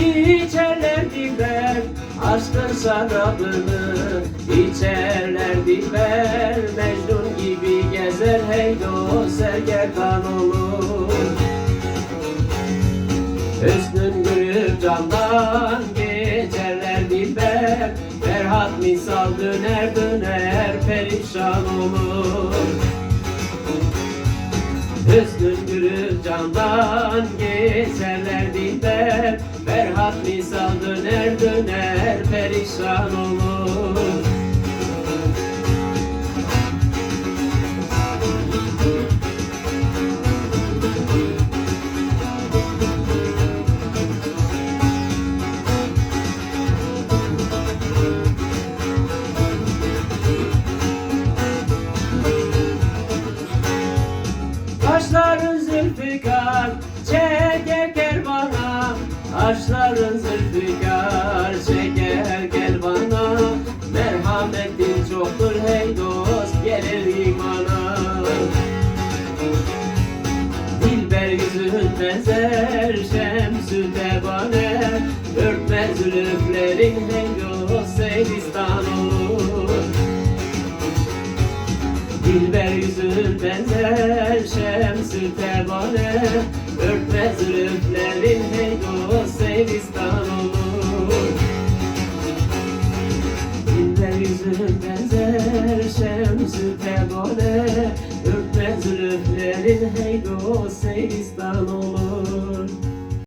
İçerlerdi ben aşkın şarabını. İçerlerdi ben Mecnun gibi gezer hey dost sergerdan olur. Hüsnün gülüp candan geçerlerdi ben. Ferhat misal döner döner perişan olur. Hüsnün gülüp candan geçerler Ferhat misal döner döner perişan olur. Kaşların zülfikar çeker kervana Kaşların benzer şemsü tebane Örtmez zülüflerin hey dost seyristan olur Dilber yüzün benzer şemsü tebane Örtmez zülüflerin hey dost seyristan olur Dilber yüzün benzer şemsü hey dost, sevistan olur